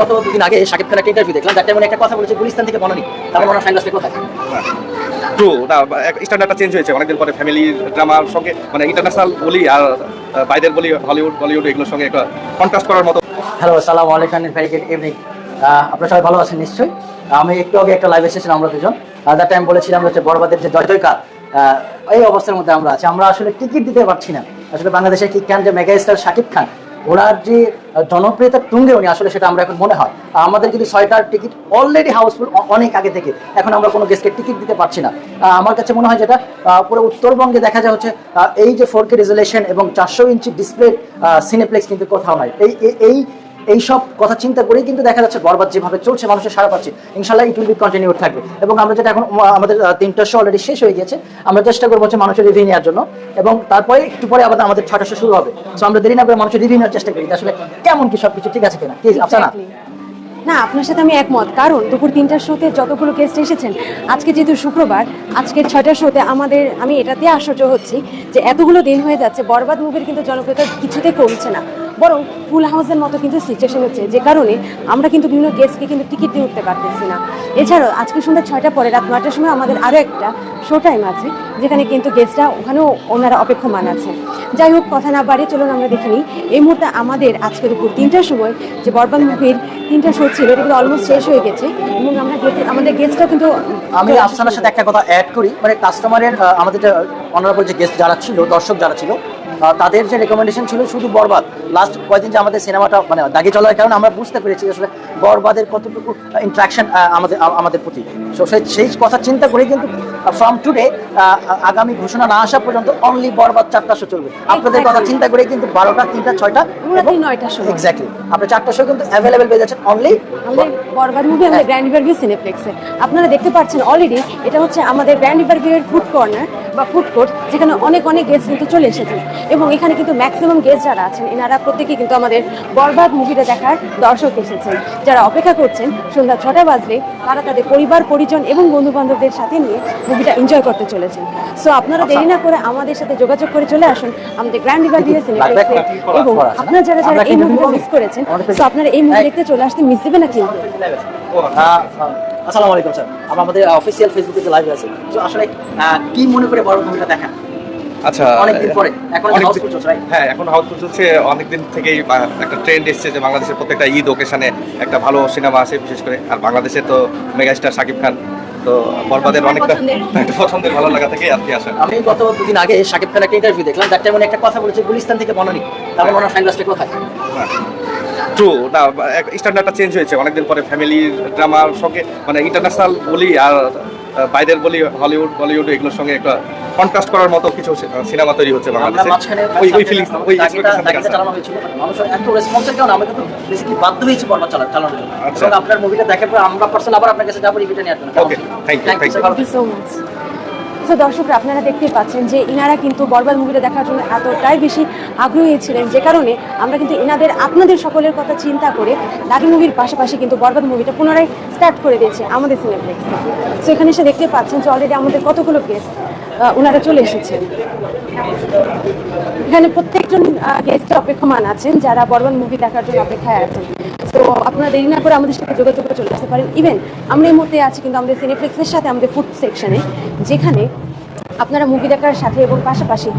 গত দুদিন আগে শাকিব খান একটা ইন্টারভিউ দেখলাম যার টাইমে একটা কথা বলেছে গুলিস্তান থেকে বনানি তারপর ওনার কোথায়? ট্রু না স্ট্যান্ডার্ডটা চেঞ্জ হয়েছে। অনেকদিন পরে ফ্যামিলি ড্রামার সঙ্গে মানে ইন্টারন্যাশনাল বলি আর বাইরের বলি হলিউড বলিউড এগুলোর সঙ্গে একটা কন্ট্রাস্ট করার মতো। হ্যালো আসসালামু আলাইকুম ভেরি গুড ইভিনিং আপনারা সবাই ভালো আছেন? নিশ্চয়ই। আমি একটু আগে একটা লাইভ এসেছিলাম আমরা দুজন। দ্যাট টাইম বলেছিলাম হচ্ছে যে জয় জয়কার এই অবস্থার মধ্যে আমরা আছি। আমরা আসলে টিকিট দিতে পারছি না। আসলে বাংলাদেশের কি খান যে মেগা স্টার শাকিব খান ওনার যে জনপ্রিয়তা তুঙ্গে উনি আসলে সেটা আমরা এখন মনে হয়। আমাদের কিন্তু ছয়টার টিকিট অলরেডি হাউসফুল অনেক আগে থেকে, এখন আমরা কোনো গেস্টকে টিকিট দিতে পারছি না। আমার কাছে মনে হয় যেটা পুরো উত্তরবঙ্গে দেখা যায় হচ্ছে এই যে ফোর কে রেজুলেশন এবং চারশো ইঞ্চি ডিসপ্লে সিনেপ্লেক্স কিন্তু কোথাও নয় এই এই- এই এইসব কথা চিন্তা করেই কিন্তু দেখা যাচ্ছে বরবাদ যেভাবে চলছে, মানুষের সারা পাচ্ছে। ইনশাল্লাহ ইট উইল বি কন্টিনিউ থাকবে। এবং আমরা যেটা এখন আমাদের তিনটা শো অলরেডি শেষ হয়ে গেছে আমরা চেষ্টা করব হচ্ছে মানুষের রিভিউ নেওয়ার জন্য। এবং তারপরে একটু পরে আবার আমাদের ছটা শো শুরু হবে। সো আমরা দেরি না করে মানুষের রিভিউ নেওয়ার চেষ্টা করি। আসলে কেমন কি সবকিছু, ঠিক আছে কিনা? কি Exactly. না, আপনার সাথে আমি একমত। কারণ দুপুর তিনটার শোতে যতগুলো গেস্ট এসেছেন, আজকে যেহেতু শুক্রবার, আজকের ছয়টার শোতে আমাদের, আমি এটাতে আশ্চর্য হচ্ছি যে এতগুলো দিন হয়ে যাচ্ছে, বরবাদ মুভির কিন্তু জনপ্রিয়তা কিছুতে কমছে না। বরং ফুল হাউসের মতো কিন্তু সিচুয়েশন হচ্ছে, যে কারণে আমরা কিন্তু বিভিন্ন গেস্টকে কিন্তু টিকিট দিয়ে উঠতে পারতেছি না। এছাড়াও আজকে সন্ধ্যা ছয়টা পরে রাত নয়টার সময় আমাদের আরও একটা শো টাইম আছে, যেখানে কিন্তু গেস্টরা ওখানেও ওনারা অপেক্ষমান আছে। যাই হোক, কথা না বাড়িয়ে চলুন আমরা দেখিনি এই মুহূর্তে আমাদের আজকের উপর তিনটার সময় যে বরবাদ মুভির তিনটা শো ছিল, এটা কিন্তু অলমোস্ট শেষ হয়ে গেছে। এবং আমরা আমাদের কিন্তু আমি আফসানার সাথে একটা কথা অ্যাড করি। মানে কাস্টমারের আমাদের যে অনারেবল যে গেস্ট যারা ছিল, দর্শক যারা ছিল তাদের যে রেকমেন্ডেশন ছিল শুধু বরবাদ। লাস্ট কয়েকদিন যে আমাদের সিনেমাটা মানে দাগে চলার কারণে আমরা বুঝতে পেরেছি আসলে বরবাদের কতটুকু ইন্ট্রাকশন আমাদের আমাদের প্রতি। So, সেই- কথা চিন্তা করে কিন্তু ফ্রম টুডে আগামী ঘোষণা না আসা পর্যন্ত অনলি বরবাদ চারটা শো চলবে। আপনাদের কথা চিন্তা করে কিন্তু বারোটা তিনটা ছয়টা নয়টার সময়। এক্স্যাক্টলি আপনি চারটা শো কিন্তু অ্যাভেলেবেল পেয়ে যাচ্ছেন অনলি বরবাদ মুভি আমাদের গ্র্যান্ড সিনেপ্লেক্সে আপনারা দেখতে পাচ্ছেন অলরেডি এটা হচ্ছে আমাদের গ্র্যান্ড রিভারভিউ এর ফুড কর্নার বা ফুড কোর্ট যেখানে অনেক অনেক গেস্ট কিন্তু চলে এসেছেন। এবং এখানে কিন্তু ম্যাক্সিমাম গেস্ট যারা আছেন এনারা প্রত্যেকেই কিন্তু আমাদের বরবাদ মুভিটা দেখার দর্শক এসেছেন। যারা অপেক্ষা করছেন সন্ধ্যা ছটা বাজলে তারা তাদের পরিবার পরিজন এবং বন্ধু বান্ধবদের সাথে নিয়ে মুভিটা এনজয় করতে চলেছেন। সো আপনারা দেরি না করে আমাদের সাথে যোগাযোগ করে চলে আসুন। আমাদের গ্র্যান্ড রিভারভিউ সিনেপ্লেক্সে এবং আপনারা যারা যারা এই মুভিটা মিস করেছেন তো আপনারা এই মুভি দেখতে চলে আসতে মিস দেবেন না কিন্তু। আহ, আসসালামু আলাইকুম স্যার। আমরা আমাদের অফিসিয়াল ফেসবুকে যে লাইভ আছে তো আসলে কি মনে করে বড় ভূমিকা দেখা আচ্ছা অনেকদিন পরে, এখন অনেক চলছে, হ্যাঁ এখন হাউসফুল চলছে অনেকদিন থেকেই একটা ট্রেন্ড এসছে যে বাংলাদেশের প্রত্যেকটা ঈদ ওকেশনে একটা ভালো সিনেমা আসে বিশেষ করে। আর বাংলাদেশে তো মেগাস্টার শাকিব খান। তো বরবাদের অনেকটা পছন্দের। ভালো লাগা থেকেই আর কি আমি গত দুদিন আগে শাকিব খান একটা ইন্টারভিউ দেখলাম। যার টাইমে একটা কথা বলেছে গুলিস্তান থেকে বনানি। তারপর ওনার ফ্যান কোথায়? ট্রু না স্ট্যান্ডার্ডটা চেঞ্জ হয়েছে। অনেকদিন পরে ফ্যামিলি ড্রামার সঙ্গে মানে ইন্টারন্যাশনাল বলি আর বাইরের বলি হলিউড বলিউড এগুলোর সঙ্গে একটা কন্ট্রাস্ট করার মতো কিছু সিনেমা তৈরি হচ্ছে বাংলাদেশে। ওই ওই ফিলিংস ওই চালানো হয়েছিল। মানুষের এত রেসপন্সের কারণে আমরা কিন্তু বেসিক্যালি বাধ্য হয়েছি বর্ণা চালা চালানোর জন্য। আচ্ছা। আপনার মুভিটা দেখার পর আমরা পার্সোনাল আবার আপনার কাছে যাব রিভিউটা নেওয়ার জন্য। you, thank you. Thank you so much তো দর্শকরা, আপনারা দেখতেই পাচ্ছেন যে ইনারা কিন্তু বরবাদ মুভিটা দেখার জন্য এতটাই বেশি আগ্রহী ছিলেন, যে কারণে আমরা কিন্তু ইনাদের, আপনাদের সকলের কথা চিন্তা করে দাগি মুভির পাশাপাশি কিন্তু বরবাদ মুভিটা পুনরায় স্টার্ট করে দিয়েছে আমাদের সিনেপ্লেক্সে তো এখানে এসে দেখতে পাচ্ছেন যে অলরেডি আমাদের কতগুলো গেস্ট ওনারা চলে এসেছেন। এখানে প্রত্যেকজন গেস্ট অপেক্ষমান আছেন যারা বরবাদ মুভি দেখার জন্য অপেক্ষায় আছেন। তো আপনারা দেরি না করে আমাদের সাথে যোগাযোগ করে চলে আসতে পারেন। ইভেন আমরা এই মুহূর্তে আছি কিন্তু আমাদের সিনেপ্লেক্সের সাথে আমাদের ফুড সেকশনে যেখানে আপনারা মুভি দেখার সাথে এবং পাশাপাশি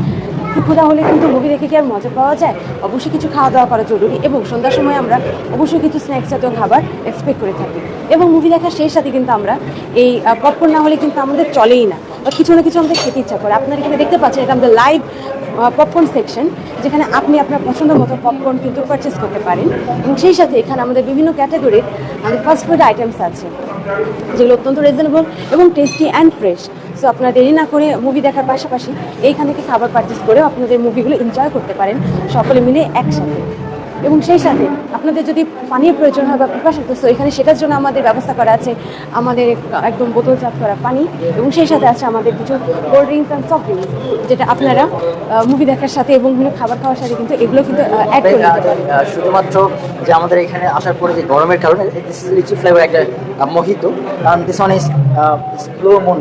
ক্ষুধা হলে কিন্তু মুভি দেখে কি আর মজা পাওয়া যায়? অবশ্যই কিছু খাওয়া দাওয়া করা জরুরি এবং সন্ধ্যার সময় আমরা অবশ্যই কিছু স্ন্যাক্স জাতীয় খাবার এক্সপেক্ট করে থাকি। এবং মুভি দেখার শেষ সাথে কিন্তু আমরা এই পপকর্ন না হলে কিন্তু আমাদের চলেই না। বা কিছু না কিছু আমাদের খেতে ইচ্ছা করে। আপনারা এখানে দেখতে পাচ্ছেন, এটা আমাদের লাইভ পপকর্ন সেকশন যেখানে আপনি আপনার পছন্দ মতো পপকর্ন কিন্তু পারচেস করতে পারেন। এবং সেই সাথে এখানে আমাদের বিভিন্ন ক্যাটাগরির আমাদের ফাস্ট ফুড আইটেমস আছে, যেগুলো অত্যন্ত রিজনেবল এবং টেস্টি অ্যান্ড ফ্রেশ সো আপনারা দেরি না করে মুভি দেখার পাশাপাশি এইখান থেকে খাবার পারচেস করে আপনাদের মুভিগুলো এনজয় করতে পারেন। সকলে মিলে একসাথে। এবং সেই সাথে আপনাদের যদি পানির প্রয়োজন হয় বা পিপাসা তো এখানে সেটার জন্য আমাদের ব্যবস্থা করা আছে আমাদের একদম বোতলজাত করা পানি এবং সেই সাথে আছে আমাদের কিছু cold drinks and soft drinks যেটা আপনারা মুভি দেখার সাথে এবং বিভিন্ন খাবার খাওয়ার সাথে কিন্তু এগুলো কিন্তু অ্যাড করে শুধুমাত্র যে আমাদের এখানে আসার পরে যে গরমের কারণে দিস ইজ ফ্লেভার একটা mojito this one is slow moon